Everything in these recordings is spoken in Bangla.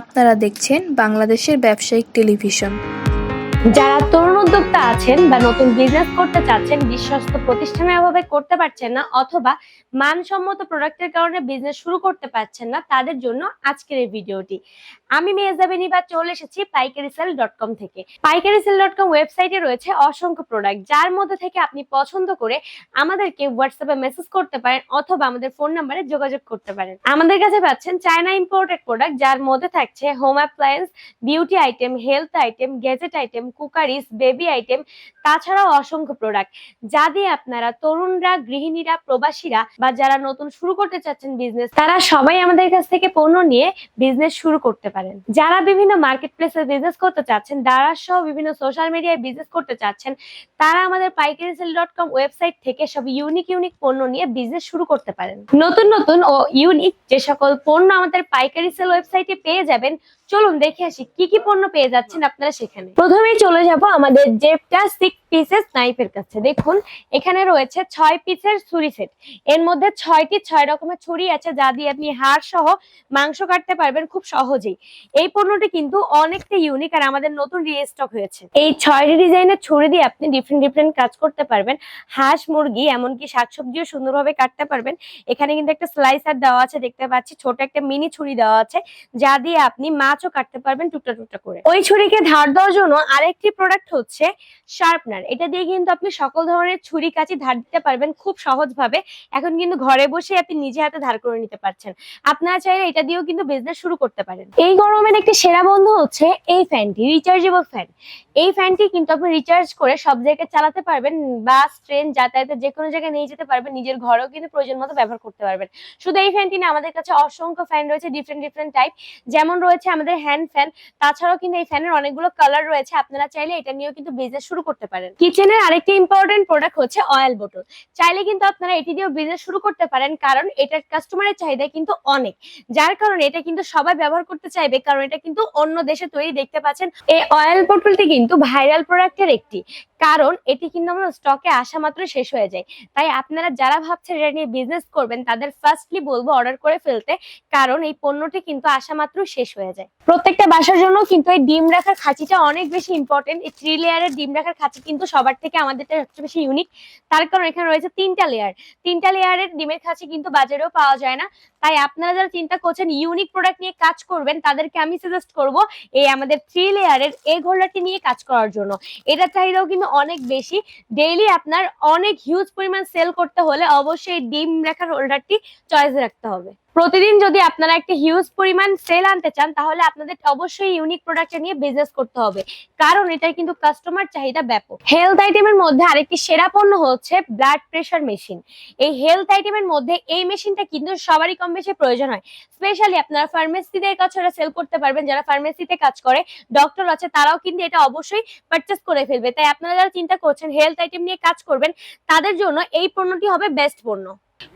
আপনারা দেখছেন বাংলাদেশের ব্যবসায়িক টেলিভিশন। যারা তরুণ উদ্যোক্তা আছেন বা নতুন বিজনেস করতে চাচ্ছেন, বিশ্বস্ত প্রতিষ্ঠানের অভাবে করতে পারছেন না, অথবা মানসম্মত প্রোডাক্টের কারণে বিজনেস শুরু করতে পারছেন না, তাদের জন্য আজকের এই ভিডিওটি আমি মেজাবিনী বা চলে এসেছি পাইকারি সেল ডট কম থেকে। পাইকারি সেল ডট কম ওয়েবসাইটে রয়েছে অসংখ্য প্রোডাক্ট যার মধ্যে থেকে আপনি পছন্দ করে আমাদেরকে হোয়াটসঅ্যাপে মেসেজ করতে পারেন অথবা আমাদের ফোন নাম্বারে যোগাযোগ করতে পারেন। আমাদের কাছে পাচ্ছেন চায়না ইম্পোর্টেড প্রোডাক্ট যার মধ্যে থাকছে home appliance beauty item health item gadget item cookeries baby item তাছাড়াও অসংখ্য প্রোডাক্ট যা দিয়ে আপনারা তরুণরা, গৃহিণীরা, প্রবাসীরা বা যারা নতুন শুরু করতে চাচ্ছেন বিজনেস তারা সবাই আমাদের কাছ থেকে পণ্য নিয়ে বিজনেস শুরু করতে পারেন। যারা বিভিন্ন মার্কেট প্লেসে বিজনেস করতে চাচ্ছেন দারাজ সহ বিভিন্ন সোশ্যাল মিডিয়ায় বিজনেস করতে চাচ্ছেন, তারা আমাদের পাইকারি সেল ডট কম ওয়েবসাইট থেকে সব ইউনিক ইউনিক পণ্য নিয়ে বিজনেস শুরু করতে পারেন। নতুন নতুন ও ইউনিক যে সকল পণ্য আমাদের পাইকারি সেল ওয়েবসাইটে পেয়ে যাবেন চলুন দেখে আসি, কি কি পণ্য পেয়ে যাচ্ছেন আপনারা সেখানে? প্রথমেই চলে যাব আমাদের জেপটা সিক্স পিসেস নাইফের কাছে। দেখুন, এখানে রয়েছে ছয় পিসের ছুরি সেট এর মধ্যে ছয়টি ছয় রকমের ছুরি আছে, যা দিয়ে আপনি হাড় সহ মাংস কাটতে পারবেন খুব সহজেই। এই পণ্যটি কিন্তু অনেকটা ইউনিক আর আমাদের নতুন রিস্টক হয়েছে। এই ছয়টি ডিজাইনের ছুরি দিয়ে আপনি ডিফারেন্ট ডিফারেন্ট কাজ করতে পারবেন। হাঁস, মুরগি, এমনকি শাকসবজিও সুন্দরভাবে কাটতে পারবেন। এখানে কিন্তু একটা স্লাইসার দেওয়া আছে, দেখতে পাচ্ছি, ছোট একটা মিনি ছুরি দেওয়া আছে, যা দিয়ে আপনি মাছও কাটতে পারবেন টুকটা টুকটা করে। ওই ছুরিকে ধার দেওয়ার জন্য আরেকটি প্রোডাক্ট হচ্ছে শার্পনার এটা দিয়ে কিন্তু আপনি সকল ধরনের ছুরি কাঁচি ধার দিতে পারবেন খুব সহজভাবে। এখন কিন্তু ঘরে বসে আপনি নিজে হাতে ধার করে নিতে পারছেন। আপনারা চাইলে এটা দিয়েও কিন্তু বিজনেস শুরু করতে পারেন। এই গরমের একটি সেরা বন্ধু হচ্ছে এই ফ্যানটি রিচার্জেবল ফ্যান এই ফ্যানটি কিন্তু আপনি রিচার্জ করে সব জায়গায় চালাতে পারবেন বাস ট্রেন যাতায়াতে যে কোনো জায়গায় নিয়ে যেতে পারবেন। নিজের ঘরেও কিন্তু প্রয়োজন মতো ব্যবহার করতে পারবেন। শুধু এই ফ্যানটি না, আমাদের কাছে অসংখ্য ফ্যান রয়েছে ডিফারেন্ট ডিফারেন্ট টাইপ যেমন রয়েছে আমাদের হ্যান্ড ফ্যান তাছাড়াও কিন্তু এই ফ্যানের অনেকগুলো কালার রয়েছে, আপনারা চাইলে এটা নিয়েও কিন্তু বিজনেস শুরু করতে পারেন। কিচেনের আরেকটি ইম্পর্টেন্ট প্রোডাক্ট হচ্ছে অয়েল বোতল চাইলে কিন্তু আপনারা এটি দিয়েও বিজনেস শুরু করতে পারেন, কারণ এটার কাস্টমারের চাহিদা কিন্তু অনেক। যার কারণে এটা কিন্তু সবাই ব্যবহার করতে চাইবে, কারণ এটা কিন্তু অন্য দেশে তৈরি দেখতে পাচ্ছেন। এই অয়েল বোটলটি কিন্তু ভাইরাল প্রোডাক্টের একটি। কারণ এটি কিন্তু আমরা স্টকে আসা মাত্র শেষ হয়ে যায়। তাই আপনারা যারা ভাবছেন এটা নিয়ে বিজনেস করবেন, তাদের ফার্স্টলি বলব অর্ডার করে ফেলতে, কারণ এই পণ্যটি কিন্তু আসা মাত্র শেষ হয়ে যায়। প্রত্যেকটা বাসার জন্য কিন্তু এই ডিম রাখার খাঁচিটা অনেক বেশি ইম্পর্টেন্ট এই থ্রি লেয়ারের ডিম রাখার খাঁচি কিন্তু সবার থেকে আমাদেরটা সবচেয়ে বেশি ইউনিক তার কারণ এখানে রয়েছে তিনটা লেয়ার তিনটা লেয়ারের ডিমের খাঁচি কিন্তু বাজারেও পাওয়া যায় না। তাই আপনারা যারা চিন্তা করছেন ইউনিক প্রোডাক্ট নিয়ে কাজ করবেন, তাদেরকে আমি সাজেস্ট করব এই আমাদের থ্রি লেয়ারের এই হোল্ডারটি নিয়ে কাজ করার জন্য। এটার চাহিদাও কিন্তু অনেক বেশি। ডেইলি আপনার অনেক হিউজ পরিমাণ সেল করতে হলে অবশ্যই ডিম রাখার হোল্ডারটি চয়েস রাখতে হবে। প্রতিদিন যদি আপনারা একটা হিউজ পরিমাণ সেল আনতে চান, তাহলে আপনাদের অবশ্যই ইউনিক প্রোডাক্ট নিয়ে বিজনেস করতে হবে। কারণ এটা কিন্তু কাস্টমার চাহিদা ব্যাপক। হেলথ আইটেমের মধ্যে আরেকটি সেরা পণ্য হচ্ছে ব্লাড প্রেশার মেশিন এই হেলথ আইটেমের মধ্যে এই মেশিনটা কিন্তু সবারই কম বেশি প্রয়োজন হয়। স্পেশালি আপনারা ফার্মেসিদের কাছে এটা সেল করতে পারবেন, যারা ফার্মেসিতে কাজ করে ডক্টর আছে, তারাও কিন্তু এটা অবশ্যই পারচেস করে ফেলবে। তাই আপনারা যারা চিন্তা করছেন হেলথ আইটেম নিয়ে কাজ করবেন, তাদের জন্য এই পণ্যটি হবে বেস্ট পণ্য।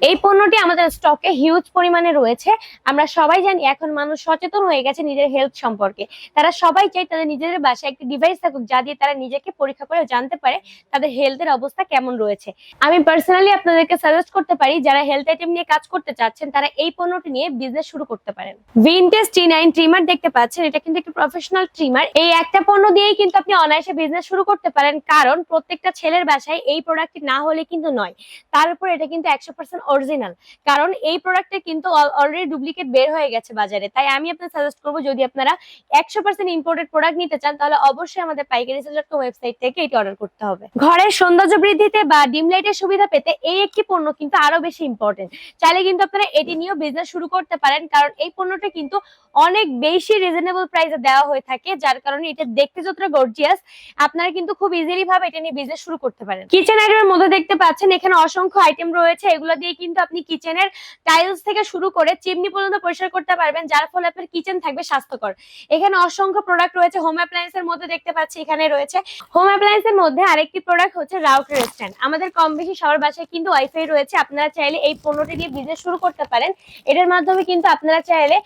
এই পণ্যটি আমাদের স্টকে হিউজ পরিমাণে রয়েছে। আমরা সবাই জানি এখন মানুষ সচেতন হয়ে গেছে নিজের হেলথ সম্পর্কে। তারা সবাই চাই তাদের নিজেদের বাসায় একটি ডিভাইস থাকুক যা দিয়ে তারা নিজেকে পরীক্ষা করে জানতে পারে তাদের হেলথের অবস্থা কেমন রয়েছে। আমি পার্সোনালি আপনাদেরকে সাজেস্ট করতে পারি, যারা হেলথ আইটেম নিয়ে কাজ করতে চাচ্ছেন, তারা এই পণ্যটি নিয়ে বিজনেস শুরু করতে পারেন। ভিনটেজ টি নাইন ট্রিমার দেখতে পাচ্ছেন, এটা কিন্তু একটি প্রফেশনাল ট্রিমার এই একটা পণ্য দিয়েই কিন্তু আপনি অনায়াসে বিজনেস শুরু করতে পারেন, কারণ প্রত্যেকটা ছেলের বাসায় এই প্রোডাক্টটি না হলে কিন্তু নয়। তার উপর এটা কিন্তু একশো পার্সেন্ট অরিজিনাল। কারণ এই প্রোডাক্টটা কিন্তু অলরেডি ডুপ্লিকেট বের হয়ে গেছে বাজারে। তাই আমি আপনার সাজেস্ট করব, যদি আপনারা একশো পার্সেন্ট ইম্পোর্টেড প্রোডাক্ট নিতে চান, তাহলে অবশ্যই আমাদের পাইকারি সেল ওয়েবসাইট থেকে এটা অর্ডার করতে হবে। ঘরের সৌন্দর্য বৃদ্ধিতে বা ডিম লাইটের সুবিধা পেতে এই একটি পণ্য কিন্তু আরও বেশি ইম্পর্টেন্ট চাইলে কিন্তু আপনারা এটি নিয়েও বিজনেস শুরু করতে পারেন, কারণ এই পণ্যটা কিন্তু অনেক বেশি রিজনেবল প্রাইসে দেওয়া হয়ে থাকে, যার কারণে এটা দেখতে যতটা গর্জিয়াস আপনারা কিন্তু খুব ইজিলি ভাবে এটা নিয়ে বিজনেস শুরু করতে পারেন। কিচেন আইটেমের মধ্যে দেখতে পাচ্ছেন, এখানে অসংখ্য আইটেম রয়েছে, এগুলো দিয়ে কিন্তু আপনি কিচেনের টাইলস থেকে শুরু করে চিমনি পর্যন্ত পরিষ্কার করতে পারবেন, যার ফলে আপনার কিচেন থাকবে স্বাস্থ্যকর। এখানে অসংখ্য প্রোডাক্ট রয়েছে হোম অ্যাপ্লায়েন্স এর মধ্যে দেখতে পাচ্ছি এখানে রয়েছে। হোম অ্যাপ্লায়েন্স এর মধ্যে আরেকটি প্রোডাক্ট হচ্ছে রাউটার স্ট্যান্ড আমাদের কম বেশি সবার বাসায় কিন্তু ওয়াইফাই রয়েছে, আপনারা চাইলে এই পণ্যটি দিয়ে বিজনেস শুরু করতে পারেন। এটার মাধ্যমে কিন্তু আপনারা চাইলে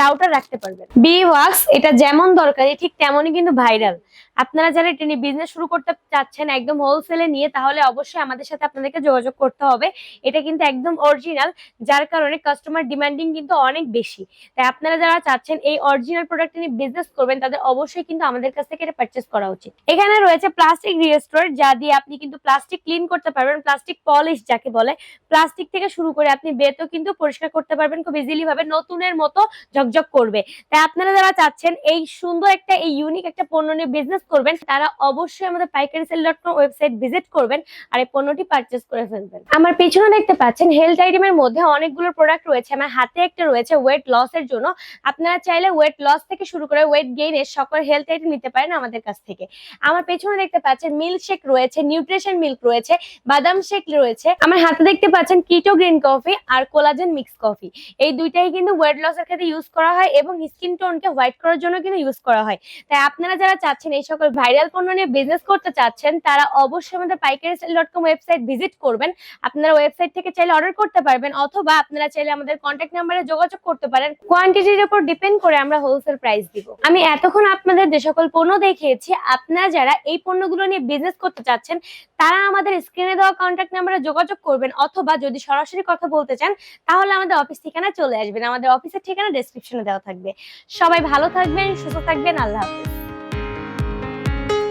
রাউটার রাখতে পারবেন। বি ওয়াক্স এটা যেমন দরকারি, ঠিক তেমনই কিন্তু ভাইরাল আপনারা যারা নিয়ে বিজনেস শুরু করতে চাচ্ছেন একদম হোলসেলে নিয়ে, তাহলে অবশ্যই আমাদের সাথে আপনাদেরকে যোগাযোগ করতে হবে। এটা কিন্তু একদম অরিজিনাল যার কারণে কাস্টমার ডিমান্ডিং কিন্তু অনেক বেশি। তাই আপনারা যারা চাচ্ছেন এই অরিজিনাল প্রোডাক্ট নিয়ে বিজনেস করবেন, তাদের অবশ্যই কিন্তু আমাদের কাছ থেকে এটা পারচেস করা উচিত। এখানে রয়েছে প্লাস্টিক রিস্টোর যা দিয়ে আপনি কিন্তু প্লাস্টিক ক্লিন করতে পারবেন প্লাস্টিক পলিশ যাকে বলে। প্লাস্টিক থেকে শুরু করে আপনি বেতও কিন্তু পরিষ্কার করতে পারবেন, খুব ইজিলি ভাবে নতুনের মতো ঝকঝক করবে। তাই আপনারা যারা চাচ্ছেন এই সুন্দর একটা, এই ইউনিক একটা পণ্য নিয়ে বিজনেস করবেন, তারা অবশ্যই আমাদের পাইকারি sell dot com website visit করবেন আর এই পণ্যটি পারচেস করে ফেলবেন। আমার পেছনে দেখতে পাচ্ছেন হেলথ আইটেমের মধ্যে অনেকগুলো প্রোডাক্ট রয়েছে, আমার হাতে একটা রয়েছে ওয়েট লস এর জন্য। আপনারা চাইলে ওয়েট লস থেকে শুরু করে ওয়েট গেইন এর সকল হেলথ আইটেম নিতে পারেন আমাদের কাছ থেকে। আমার পেছনে দেখতে পাচ্ছেন মিল্ক শেক রয়েছে নিউট্রিশন মিল্ক রয়েছে, বাদাম শেক রয়েছে। আমার হাতে দেখতে পাচ্ছেন কিটো গ্রিন কফি আর কোলাজেন মিক্স কফি এই দুইটাই কিন্তু ওয়েট লস এর ক্ষেত্রে ইউজ করা হয় এবং স্কিন টোনকে হোয়াইট করার জন্য কিন্তু ইউজ করা হয়। তাই আপনারা যারা চাচ্ছেন এই সকল ভাইরাল পণ্য নিয়ে বিজনেস করতে চাচ্ছেন, তারা অবশ্যই আমাদের পাইকারি sell dot com website visit করবেন। আপনারা ওয়েবসাইট থেকে চাইলে অর্ডার করতে পারবেন, অথবা আপনারা চাইলে আমাদের কন্ট্যাক্ট নাম্বারে যোগাযোগ করতে পারেন। কোয়ান্টিটির উপর ডিপেন্ড করে আমরা হোলসেল প্রাইস দিব। আমি এতক্ষণ আপনাদের যে সকল পণ্য দেখিয়েছি, আপনারা যারা এই পণ্যগুলো নিয়ে বিজনেস করতে চাচ্ছেন, তারা আমাদের স্ক্রিনে দেওয়া কন্ট্যাক্ট নাম্বারে যোগাযোগ করবেন, অথবা যদি সরাসরি কথা বলতে চান, তাহলে আমাদের অফিস ঠিকানা চলে আসবেন। আমাদের অফিসের ঠিকানা ডেসক্রিপশনে দেওয়া থাকবে। সবাই ভালো থাকবেন, সুস্থ থাকবেন, আল্লাহ হাফেজ।